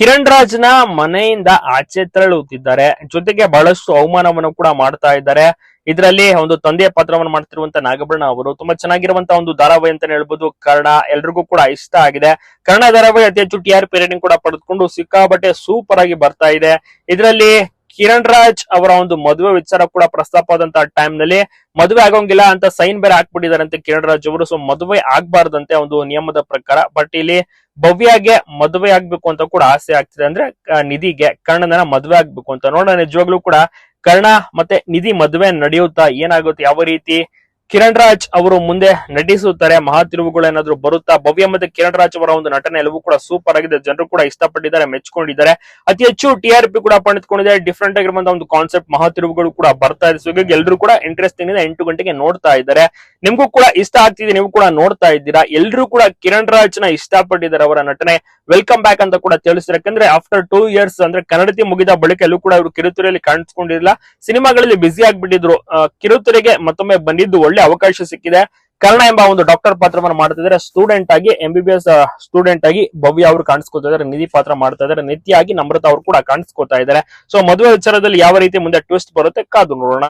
ಕಿರಣ್ ರಾಜ್ನ ಮನೆಯಿಂದ ಆಚೆ ತೆರಳುತ್ತಿದ್ದಾರೆ. ಜೊತೆಗೆ ಬಹಳಷ್ಟು ಅವಮಾನವನ್ನು ಕೂಡ ಮಾಡ್ತಾ ಇದ್ದಾರೆ. ಇದರಲ್ಲಿ ಒಂದು ತಂದೆಯ ಪಾತ್ರವನ್ನು ಮಾಡ್ತಿರುವಂತ ನಾಗಭರಣ ಅವರು ತುಂಬಾ ಚೆನ್ನಾಗಿರುವಂತಹ ಒಂದು ಧಾರಾವಾಹಿ ಅಂತಾನೆ ಹೇಳ್ಬೋದು. ಕರ್ಣ ಎಲ್ರಿಗೂ ಕೂಡ ಇಷ್ಟ ಆಗಿದೆ. ಕರ್ಣ ಧಾರಾವಾಹಿ ಅತಿ ಹೆಚ್ಚು ಟಿ ರೇಟಿಂಗ್ ಕೂಡ ಪಡೆದುಕೊಂಡು ಸಿಕ್ಕಾಬಟ್ಟೆ ಸೂಪರ್ ಆಗಿ ಬರ್ತಾ ಇದೆ. ಇದರಲ್ಲಿ ಕಿರಣ್ ರಾಜ್ ಅವರ ಒಂದು ಮದುವೆ ವಿಚಾರ ಕೂಡ ಪ್ರಸ್ತಾಪ ಆದಂತ ಟೈಮ್ನಲ್ಲಿ ಮದುವೆ ಆಗೋಂಗಿಲ್ಲ ಅಂತ ಸೈನ್ ಬೇರೆ ಹಾಕ್ಬಿಟ್ಟಿದಾರಂತೆ ಕಿರಣ್ ರಾಜ್ ಅವರು. ಸೊ ಮದುವೆ ಆಗ್ಬಾರ್ದಂತೆ ಒಂದು ನಿಯಮದ ಪ್ರಕಾರ ಬಟ್ ಇಲ್ಲಿ ಭವ್ಯಗೆ ಮದುವೆ ಆಗ್ಬೇಕು ಅಂತ ಕೂಡ ಆಸೆ ಆಗ್ತಿದೆ. ಅಂದ್ರೆ ನಿಧಿಗೆ ಕರ್ಣನ ಮದುವೆ ಆಗ್ಬೇಕು ಅಂತ. ನೋಡೋಣ, ನಿಜವಾಗ್ಲೂ ಕೂಡ ಕರ್ಣ ಮತ್ತೆ ನಿಧಿ ಮದುವೆ ನಡೆಯುತ್ತಾ, ಏನಾಗುತ್ತೆ, ಯಾವ ರೀತಿ? ಕಿರಣ್ ರಾಜ್ ಅವರು ಮುಂದೆ ನಟಿಸುತ್ತಾರೆ. ಮಹಾ ತಿರುವುಗಳು ಏನಾದ್ರು ಬರುತ್ತಾ? ಭವ್ಯ ಮತ್ತೆ ಕಿರಣ್ ರಾಜ್ ಅವರ ಒಂದು ನಟನೆ ಎಲ್ಲವೂ ಕೂಡ ಸೂಪರ್ ಆಗಿದೆ. ಜನರು ಕೂಡ ಇಷ್ಟಪಟ್ಟಿದ್ದಾರೆ, ಮೆಚ್ಕೊಂಡಿದ್ದಾರೆ. ಅತಿ ಹೆಚ್ಚು ಟಿ ಕೂಡ ಪಡೆದುಕೊಂಡಿದ್ದಾರೆ ಡಿಫ್ರೆಂಟ್ ಆಗಿರುವಂತಹ ಒಂದು ಕಾನ್ಸೆಪ್ಟ್ ಮಹಾ ತಿರುವುಗಳು ಕೂಡ ಬರ್ತಾ ಇದೆ. ಸೊ ಹೀಗಾಗಿ ಎಲ್ಲರೂ ಕೂಡ ಇಂಟ್ರೆಸ್ಟಿಂಗ್ ಇದೆ ಎಂಟು ಗಂಟೆಗೆ ನೋಡ್ತಾ ಇದ್ದಾರೆ. ನಿಮ್ಗೂ ಕೂಡ ಇಷ್ಟ ಆಗ್ತಿದೆ, ನೀವು ಕೂಡ ನೋಡ್ತಾ ಇದ್ದೀರಾ? ಎಲ್ಲರೂ ಕೂಡ ಕಿರಣ್ ರಾಜ್ನ ಇಷ್ಟಪಟ್ಟಿದ್ದಾರೆ ಅವರ ನಟನೆ. ವೆಲ್ಕಮ್ ಬ್ಯಾಕ್ ಅಂತ ಕೂಡ ತಿಳಿಸಿದ್ರೆ ಯಾಕಂದ್ರೆ ಆಫ್ಟರ್ ಟೂ ಇಯರ್ಸ್ ಅಂದ್ರೆ ಕನ್ನಡತಿ ಮುಗಿದ ಬಳಿಕ ಎಲ್ಲೂ ಕೂಡ ಇವರು ಕಿರುತೆರೆಯಲ್ಲಿ ಕಾಣಿಸ್ಕೊಂಡಿರಲಿಲ್ಲ. ಸಿನಿಮಾಗಳಲ್ಲಿ ಬ್ಯುಸಿ ಆಗ್ಬಿಟ್ಟಿದ್ರು. ಕಿರುತೆರೆಗೆ ಮತ್ತೊಮ್ಮೆ ಬಂದಿದ್ದು ಒಳ್ಳೆ ಅವಕಾಶ ಸಿಕ್ಕಿದೆ. ಕರ್ಣ ಎಂಬ ಒಂದು ಡಾಕ್ಟರ್ ಪಾತ್ರವನ್ನು ಮಾಡ್ತಿದ್ದಾರೆ ಸ್ಟೂಡೆಂಟ್ ಆಗಿ M B B S student ಆಗಿ ಭವ್ಯ ಅವರು ಕಾಣಿಸ್ಕೊತಾ ಇದ್ದಾರೆ. ನಿಧಿ ಪಾತ್ರ ಮಾಡ್ತಾ ಇದ್ದಾರೆ. ನಿತ್ಯ ಆಗಿ ನಮ್ರತಾ ಅವರು ಕೂಡ ಕಾಣಿಸ್ಕೊತಾ ಇದ್ದಾರೆ. ಸೊ ಮದುವೆ ವಿಚಾರದಲ್ಲಿ ಯಾವ ರೀತಿ ಮುಂದೆ ಟ್ವಿಸ್ಟ್ ಬರುತ್ತೆ ಕಾದು ನೋಡೋಣ.